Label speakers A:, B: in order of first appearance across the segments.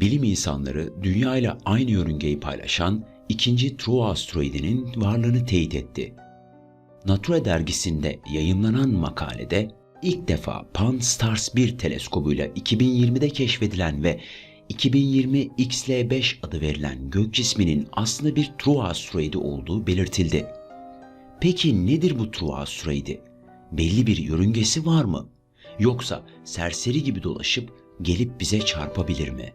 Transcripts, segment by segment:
A: Bilim insanları Dünya ile aynı yörüngeyi paylaşan ikinci Trua asteroidinin varlığını teyit etti. Nature dergisinde yayınlanan makalede ilk defa Pan-STARRS 1 teleskobuyla 2020'de keşfedilen ve 2020 XL5 adı verilen gök cisminin aslında bir Trua asteroidi olduğu belirtildi. Peki nedir bu Trua asteroidi? Belli bir yörüngesi var mı? Yoksa serseri gibi dolaşıp gelip bize çarpabilir mi?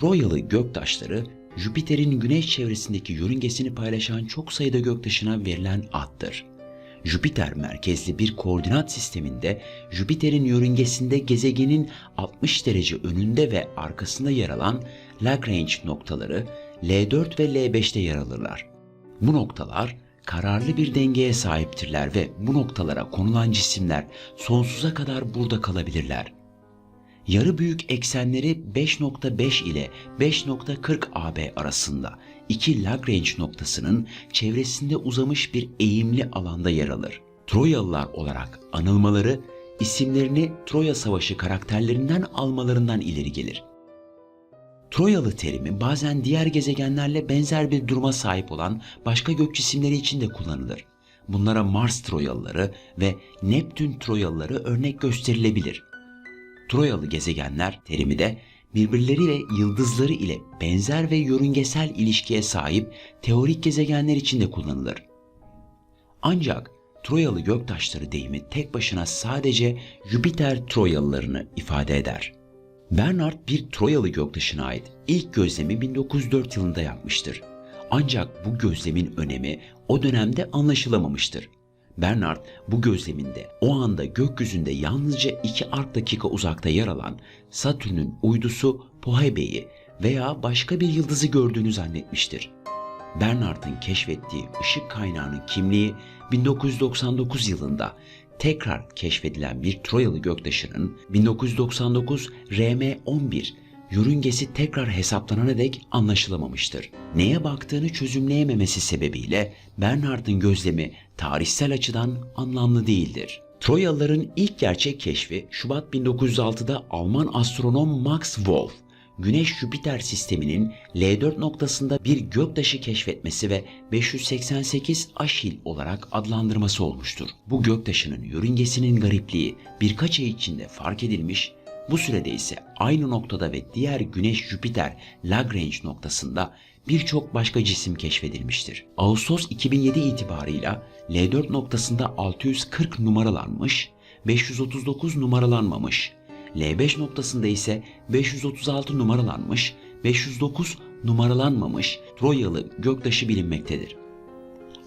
A: Troyalı göktaşları Jüpiter'in güneş çevresindeki yörüngesini paylaşan çok sayıda göktaşına verilen addır. Jüpiter merkezli bir koordinat sisteminde Jüpiter'in yörüngesinde gezegenin 60 derece önünde ve arkasında yer alan Lagrange noktaları L4 ve L5'te yer alırlar. Bu noktalar kararlı bir dengeye sahiptirler ve bu noktalara konulan cisimler sonsuza kadar burada kalabilirler. Yarı büyük eksenleri 5.5 ile 5.40 AB arasında iki Lagrange noktasının çevresinde uzamış bir eğimli alanda yer alır. Troyalılar olarak anılmaları isimlerini Troya Savaşı karakterlerinden almalarından ileri gelir. Troyalı terimi bazen diğer gezegenlerle benzer bir duruma sahip olan başka gök cisimleri için de kullanılır. Bunlara Mars Troyalıları ve Neptün Troyalıları örnek gösterilebilir. Troyalı gezegenler terimi de birbirleri ve yıldızları ile benzer ve yörüngesel ilişkiye sahip teorik gezegenler için de kullanılır. Ancak Troyalı göktaşları deyimi tek başına sadece Jüpiter Troyalılarını ifade eder. Bernard bir Troyalı göktaşına ait ilk gözlemi 1904 yılında yapmıştır. Ancak bu gözlemin önemi o dönemde anlaşılamamıştır. Bernard bu gözleminde o anda gökyüzünde yalnızca iki ark dakika uzakta yer alan Satürn'ün uydusu Pohebe'yi veya başka bir yıldızı gördüğünü zannetmiştir. Bernard'ın keşfettiği ışık kaynağının kimliği 1999 yılında tekrar keşfedilen bir Troyalı göktaşının 1999 RM11 yörüngesi tekrar hesaplanana dek anlaşılamamıştır. Neye baktığını çözümleyememesi sebebiyle Bernard'ın gözlemi tarihsel açıdan anlamlı değildir. Troyalıların ilk gerçek keşfi Şubat 1906'da Alman astronom Max Wolf, Güneş-Jüpiter sisteminin L4 noktasında bir göktaşı keşfetmesi ve 588 Aşil olarak adlandırması olmuştur. Bu göktaşının yörüngesinin garipliği birkaç ay içinde fark edilmiş bu sürede ise aynı noktada ve diğer Güneş-Jüpiter Lagrange noktasında birçok başka cisim keşfedilmiştir. Ağustos 2007 itibarıyla L4 noktasında 640 numaralanmış, 539 numaralanmamış, L5 noktasında ise 536 numaralanmış, 509 numaralanmamış Troyalı göktaşı bilinmektedir.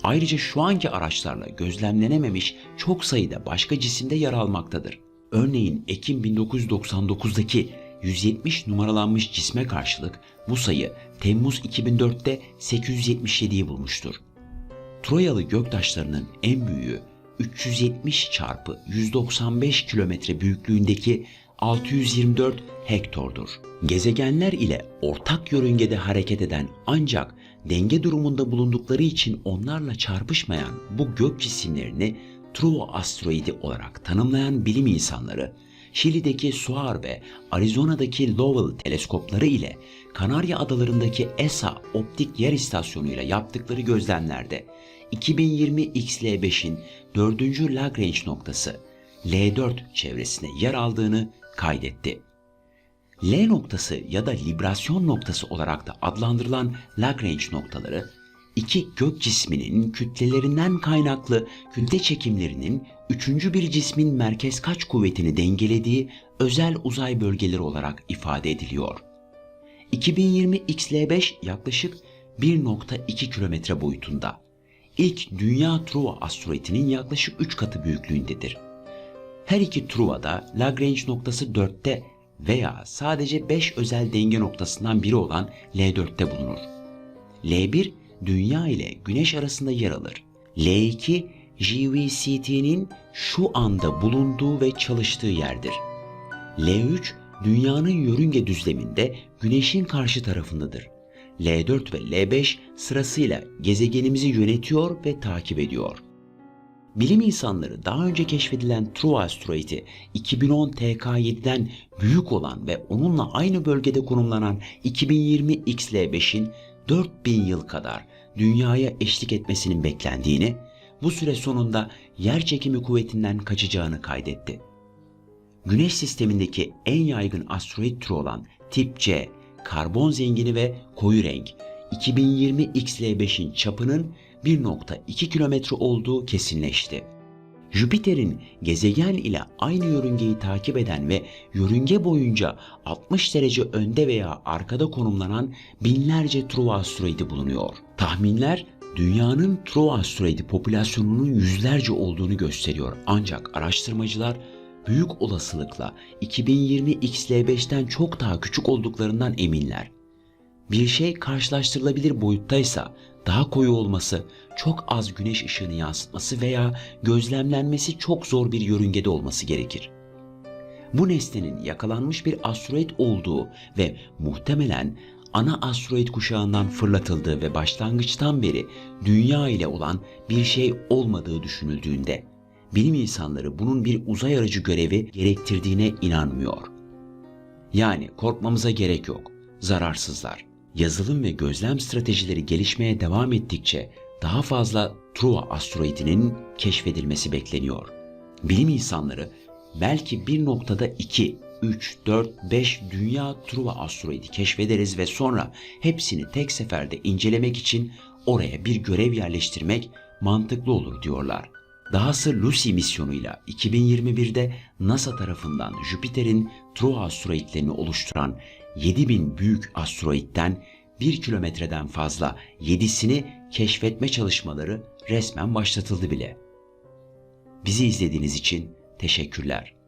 A: Ayrıca şu anki araçlarla gözlemlenememiş çok sayıda başka cisimde yer almaktadır. Örneğin Ekim 1999'daki 170 numaralanmış cisme karşılık bu sayı Temmuz 2004'te 877'yi bulmuştur. Troyalı göktaşlarının en büyüğü 370 çarpı 195 kilometre büyüklüğündeki 624 hektordur. Gezegenler ile ortak yörüngede hareket eden ancak denge durumunda bulundukları için onlarla çarpışmayan bu gök cisimlerini Trua asteroidi olarak tanımlayan bilim insanları, Şili'deki SUAR ve Arizona'daki Lowell teleskopları ile Kanarya Adaları'ndaki ESA optik yer istasyonu ile yaptıkları gözlemlerde 2020 XL5'in 4. Lagrange noktası L4 çevresine yer aldığını kaydetti. L noktası ya da librasyon noktası olarak da adlandırılan Lagrange noktaları iki gök cisminin kütlelerinden kaynaklı kütle çekimlerinin üçüncü bir cismin merkez kaç kuvvetini dengelediği özel uzay bölgeleri olarak ifade ediliyor. 2020 XL5 yaklaşık 1.2 kilometre boyutunda. İlk Dünya Truva asteroidinin yaklaşık 3 katı büyüklüğündedir. Her iki Truva'da Lagrange noktası 4'te veya sadece 5 özel denge noktasından biri olan L4'te bulunur. L1 Dünya ile Güneş arasında yer alır. L2 JVCT'nin şu anda bulunduğu ve çalıştığı yerdir. L3 Dünyanın yörünge düzleminde Güneş'in karşı tarafındadır. L4 ve L5 sırasıyla gezegenimizi yönetiyor ve takip ediyor. Bilim insanları daha önce keşfedilen True asteroidi 2010 TK7'den büyük olan ve onunla aynı bölgede konumlanan 2020 XL5'in 4000 yıl kadar dünyaya eşlik etmesinin beklendiğini, bu süre sonunda yer çekimi kuvvetinden kaçacağını kaydetti. Güneş sistemindeki en yaygın asteroid türü olan tip C, karbon zengini ve koyu renk, 2020 XL5'in çapının 1.2 kilometre olduğu kesinleşti. Jüpiter'in gezegen ile aynı yörüngeyi takip eden ve yörünge boyunca 60 derece önde veya arkada konumlanan binlerce True asteroidi bulunuyor. Tahminler dünyanın True asteroidi popülasyonunun yüzlerce olduğunu gösteriyor. Ancak araştırmacılar büyük olasılıkla 2020 XL5'ten çok daha küçük olduklarından eminler. Bir şey karşılaştırılabilir boyuttaysa daha koyu olması, çok az güneş ışığını yansıtması veya gözlemlenmesi çok zor bir yörüngede olması gerekir. Bu nesnenin yakalanmış bir asteroid olduğu ve muhtemelen ana asteroid kuşağından fırlatıldığı ve başlangıçtan beri dünya ile olan bir şey olmadığı düşünüldüğünde bilim insanları bunun bir uzay aracı görevi gerektirdiğine inanmıyor. Yani korkmamıza gerek yok. Zararsızlar. Yazılım ve gözlem stratejileri gelişmeye devam ettikçe daha fazla Truva asteroidinin keşfedilmesi bekleniyor. Bilim insanları belki bir noktada 2, 3, 4, 5 dünya Truva asteroidi keşfederiz ve sonra hepsini tek seferde incelemek için oraya bir görev yerleştirmek mantıklı olur diyorlar. Dahası Lucy misyonuyla 2021'de NASA tarafından Jüpiter'in Truva asteroidlerini oluşturan 7000 büyük asteroitten 1 kilometreden fazla 7'sini keşfetme çalışmaları resmen başlatıldı bile. Bizi izlediğiniz için teşekkürler.